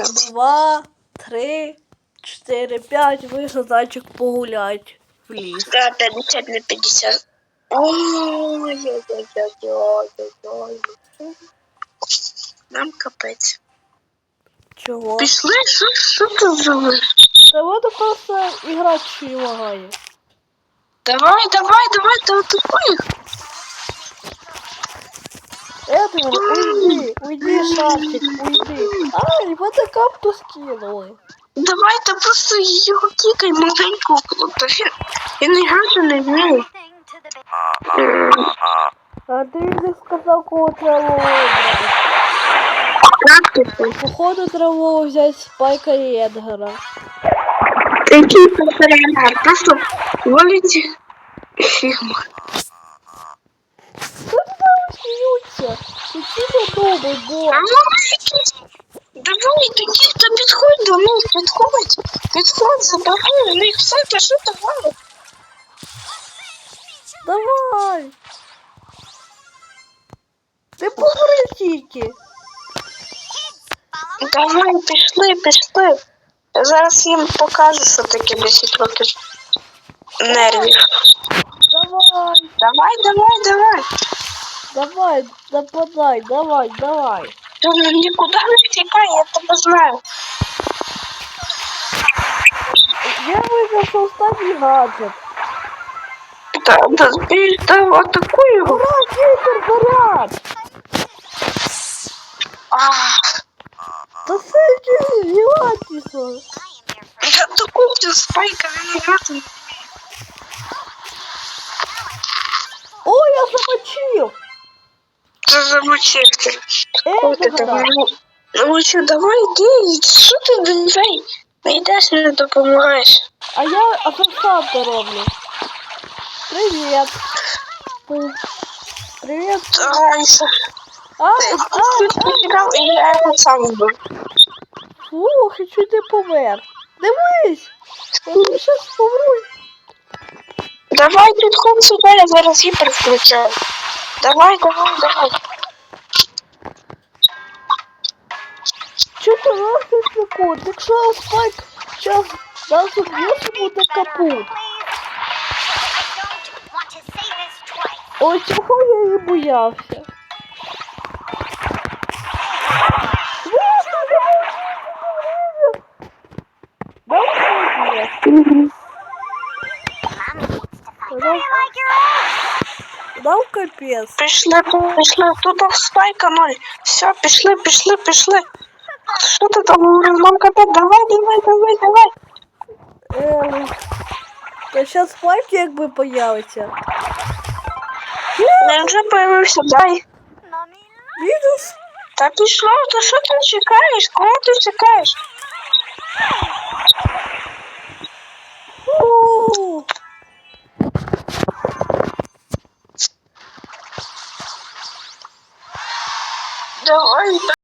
Два, три, чотири, п'ять. Вийшов зайчик погулять в ліс. Да, 50 на 50. Ой-ой-ой-ой-ой-ой. Нам капець. Чого? Пішли, що, що ти зробиш? Та воно просто й лагає. Давай, давай, давай, ти атакуй. Едвард, уйди, уйди, шарчик, уйди. Ай, мене каптус кинули. Давай, та просто його кікай маленьку. Та він, він грати не вміє. А ти не сказав, кого вибрати. Походу треба було взяти Спайка і Едгара. Який попередник? Просто волить фігма. Сміються? Які добрий бо. А ну якісь. Давай, такі, хто підходь до них, підходь. Підходь, забирай у них все, та що давай. Давай. Ти поговори тільки. Давай, пішли, пішли. Я зараз їм покажу, що таке 10 років нервів. Давай, Давай, давай, давай. Давай, нападай, давай, давай. Ти ну, нікуди не втікай, я тебе знаю. Я вибрав останній гаджет. Та, та, збій, та, атакуй його. Ура, вітер, заряд! Ах, Та це якийсь гілатісно. я атакую цю спайка, він грати. О, я замочив! Це замочив ти. О, ти Едгара. давай. Ну що, давай, йди, що ти давай? Не йдеш, не допомагаєш. А я асансанта роблю. Привет. Привет. Старайся. А, Ти потеряв, і я його сам вбив. фух, і чуть не помер. Дивись. Я щас помру. Давай, підходь сюди, я зараз гіпер включаю. Давай, давай, давай. Чого ти нахуй секунд? Якщо спайк зараз нас уб'є, це буде капут. Ой, чого я і боявся? Дав капець. Пішли, пішли, тут спайка ноль. Все, пішли, пішли, пішли. Що ти там говорив? Нам капець, давай, давай, давай, давай. Ем, Та зараз спайк якби появиться. Я вже появився, дай. Мінус. Та пішло, то що ти чекаєш? Кого ти чекаєш? ay,